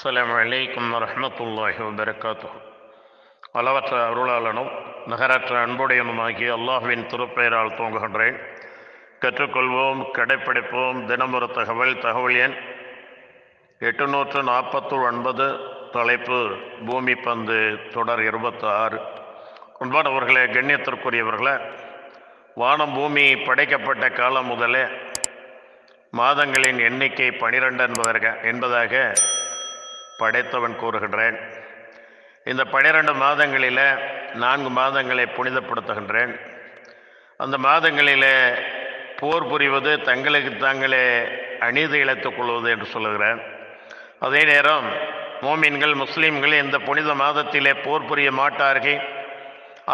அஸ்லாம் வலைக்கம் வரமத்துல்லாஹி வபரகாத்துஹு. அளவற்ற அருளாளனும் நகரற்ற அன்புடையனுமாகி அல்லாஹ்வின் திருப்பெயரால் தூங்குகின்றேன். கற்றுக்கொள்வோம் கடைப்பிடிப்போம் தினமொரு தகவல் தகவல் எண் எட்டுநூற்று நாற்பத்து ஒன்பது தலைப்பு பூமி பந்து தொடர் இருபத்தி ஆறு அன்பானவர்களே கண்ணியத்திற்குரியவர்களே வானம் பூமி படைக்கப்பட்ட காலம் முதலே மாதங்களின் எண்ணிக்கை பனிரெண்டு என்பதற்க என்பதாக படைத்தவன் கூறுகின்றேன். இந்த பனிரெண்டு மாதங்களில் நான்கு மாதங்களை புனிதப்படுத்துகின்றேன். அந்த மாதங்களில் போர் புரிவது தங்களுக்கு தாங்களே அநீதி இழைத்துக் கொள்வது என்று சொல்லுகிறேன். அதே நேரம் மோமீன்கள் முஸ்லீம்கள் இந்த புனித மாதத்திலே போர் புரிய மாட்டார்கள்.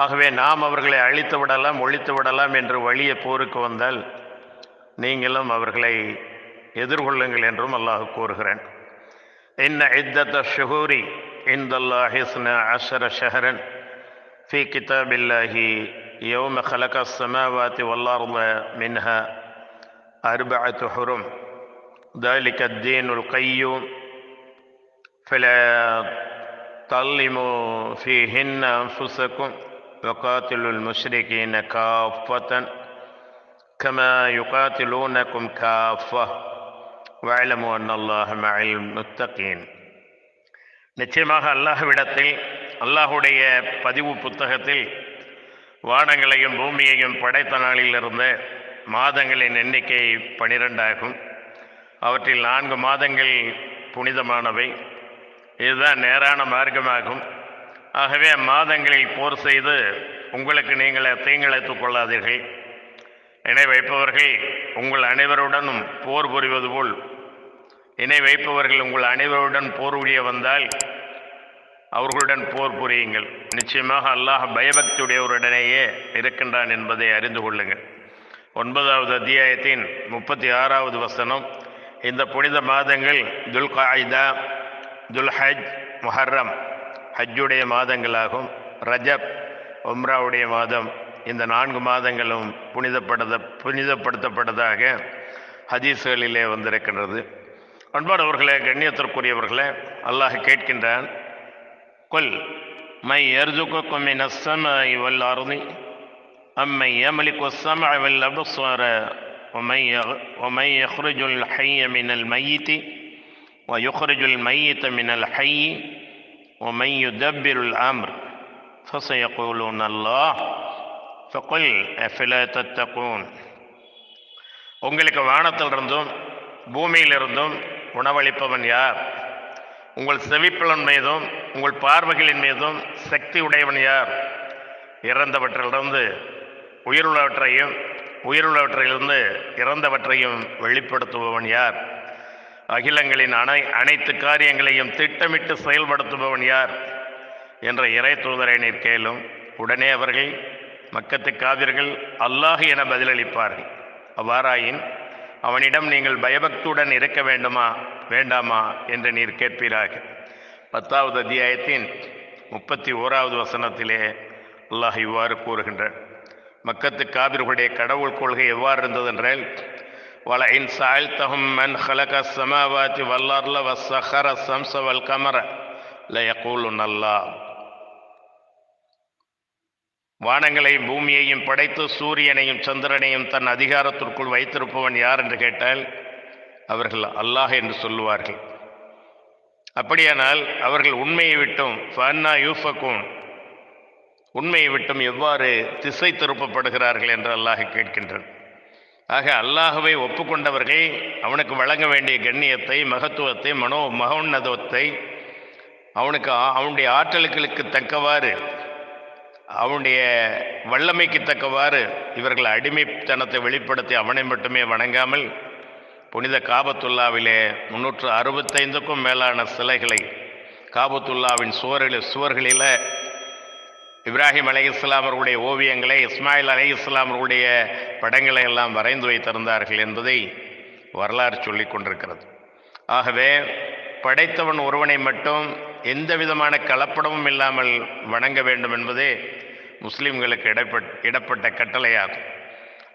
ஆகவே நாம் அவர்களை அழித்து விடலாம் ஒழித்து விடலாம் என்று வழிய போருக்கு வந்தால் நீங்களும் அவர்களை எதிர்கொள்ளுங்கள் என்றும் அல்லாஹ் கூறுகிறேன். إن عدة الشهور عند الله اثنا عشر شهرا. في كتاب الله يوم خلق السماوات والأرض منها أربعة حرم. ذلك الدين القيوم. فلا تظلموا فيهن أنفسكم وقاتلوا المشركين كافة. كما يقاتلونكم كافة. வாயிலமோ அன்னல்லாஹ் மயில் முத்தகீன் நிச்சயமாக அல்லாஹ்விடத்தில் அல்லாஹுடைய பதிவு புத்தகத்தில் வானங்களையும் பூமியையும் படைத்த நாளிலிருந்து மாதங்களின் எண்ணிக்கை பனிரெண்டாகும். அவற்றில் நான்கு மாதங்கள் புனிதமானவை. இதுதான் நேரான மார்க்கமாகும். ஆகவே மாதங்களில் போர் செய்து உங்களுக்கு நீங்களே தீங்கிழைத்துக் கொள்ளாதீர்கள். இணை வைப்பவர்கள் உங்கள் அனைவருடனும் போர் புரிவது போல் இணை வைப்பவர்கள் உங்கள் அனைவருடன் போர் புரிய வந்தால் அவர்களுடன் போர் புரியுங்கள். நிச்சயமாக அல்லாஹ் பயபக்தியுடையவருடனேயே இருக்கின்றான் என்பதை அறிந்து கொள்ளுங்கள். ஒன்பதாவது அத்தியாயத்தின் முப்பத்தி ஆறாவது வசனம் இந்த புனித மாதங்கள் துல் காய்தா துல் ஹஜ் முஹர்ரம் ஹஜ்ஜுடைய மாதங்களாகும். ரஜப் உம்ராவுடைய மாதம் இந்த நான்கு மாதங்களும் புனிதப்படுத்த புனிதப்படுத்தப்பட்டதாக ஹதீஸ்களிலே வந்திருக்கின்றது. அன்பானவர்களே கண்ணியத்திற்குரியவர்களே அல்லாஹ் கேட்கின்றான் கொல் மை எர்ஜுக்கும் மின் السماء والأرض أمن يملك السمع والأبصار ومن يغ- ومن يخرج الحي من الميت ويخرج الميت من الحي ومن يدبر الأمر فسيقولون الله فقل أفلا تتقون உங்களுக்கு வானத்திலிருந்தும் பூமியிலிருந்தும் உணவளிப்பவன் யார்? உங்கள் செவிப்புலன் மீதும் உங்கள் பார்வைகளின் மீதும் சக்தி உடையவன் யார்? இறந்தவற்றிலிருந்து உயிருள்ளவற்றையும் உயிருள்ளவற்றிலிருந்து இறந்தவற்றையும் வெளிப்படுத்துபவன் யார்? அகிலங்களின் அனை அனைத்து காரியங்களையும் திட்டமிட்டு செயல்படுத்துபவன் யார்? என்ற இறை தூதரை நீர் கேளும். உடனே அவர்கள் மக்கத்து காவிர்கள் அல்லாஹ் என பதிலளிப்பார்கள். அவ்வாறாயின் அவனிடம் நீங்கள் பயபக்தியுடன் இருக்க வேண்டுமா? வேண்டாமா என்று நீர் கேட்பீராக. பத்தாவது அத்தியாயத்தின் முப்பத்தி ஓராவது வசனத்திலே அல்லாஹ் இவ்வாறு கூறுகின்றான். மக்கத்து காபிர்களுடைய கடவுள் கொள்கை எவ்வாறு இருந்ததென்றால் வல இன் சாய்த்தகும் மன் ஹலக சமாவாத்தி வல்லார்ல வசஹர சம்ச வல் கமர லயக்கூலு நல்லா வானங்களையும் பூமியையும் படைத்து சூரியனையும் சந்திரனையும் தன் அதிகாரத்திற்குள் வைத்திருப்பவன் யார் என்று கேட்டால் அவர்கள் அல்லாஹ் என்று சொல்லுவார்கள். அப்படியானால் அவர்கள் உண்மையை விட்டும் ஃபன்னா யூஃபக்கும் உண்மையை விட்டும் எவ்வாறு திசை திருப்பப்படுகிறார்கள் என்று அல்லாஹ் கேட்கின்றான். ஆக அல்லாஹுவை ஒப்புக்கொண்டவர்கள் அவனுக்கு வழங்க வேண்டிய கண்ணியத்தை மகத்துவத்தை மனோ மகோன்னதத்தை அவனுக்கு அவனுடைய ஆற்றல்களுக்கு தக்கவாறு அவனுடைய வல்லமைக்கு தக்கவாறு இவர்கள் அடிமைத்தனத்தை வெளிப்படுத்தி அவனை மட்டுமே வணங்காமல் புனித காபத்துல்லாவிலே முன்னூற்று அறுபத்தைந்துக்கும் மேலான சிலைகளை காபத்துல்லாவின் சுவர்களில் சுவர்களில் இப்ராஹிம் அலை இஸ்லாமர்களுடைய ஓவியங்களை இஸ்மாயில் அலை இஸ்லாமர்களுடைய படங்களை எல்லாம் வரைந்து வைத்திருந்தார்கள் என்பதை வரலாறு சொல்லிக் கொண்டிருக்கிறது. ஆகவே படைத்தவன் ஒருவனை மட்டும் எந்த விதமான கலப்படமும் இல்லாமல் வணங்க வேண்டும் என்பதே முஸ்லீம்களுக்கு இடப்பட் இடப்பட்ட கட்டளையாகும்.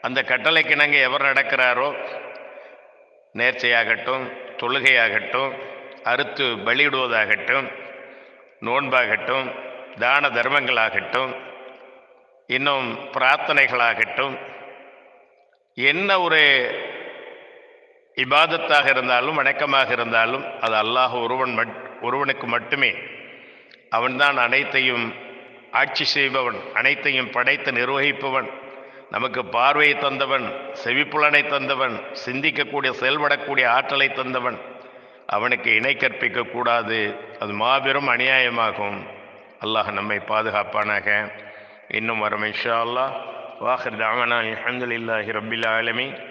அந்த கட்டளைக்கு நாங்கள் எவர் நடக்கிறாரோ நேர்ச்சையாகட்டும் தொழுகையாகட்டும் அறுத்து பலியிடுவதாகட்டும் நோன்பாகட்டும் தான தர்மங்களாகட்டும் இன்னும் பிரார்த்தனைகளாகட்டும் என்ன ஒரு இபாதத்தாக இருந்தாலும் வணக்கமாக இருந்தாலும் அது அல்லாஹ் ஒருவன் மட் ஒருவனுக்கு மட்டுமே. அவன்தான் அனைத்தையும் ஆட்சி செய்பவன் அனைத்தையும் படைத்து நிர்வகிப்பவன் நமக்கு பார்வையை தந்தவன் செவிப்புலனை தந்தவன் சிந்திக்கக்கூடிய செயல்படக்கூடிய ஆற்றலை தந்தவன். அவனுக்கு இணை கற்பிக்க கூடாது. அது மாபெரும் அநியாயமாகும். அல்லாஹ் நம்மை பாதுகாப்பானாக. இன்னும் வரும் இன்ஷா அல்லாஹ். வாஹர் தாமனா அலமதுல்லாஹி ரபில் ஆலமி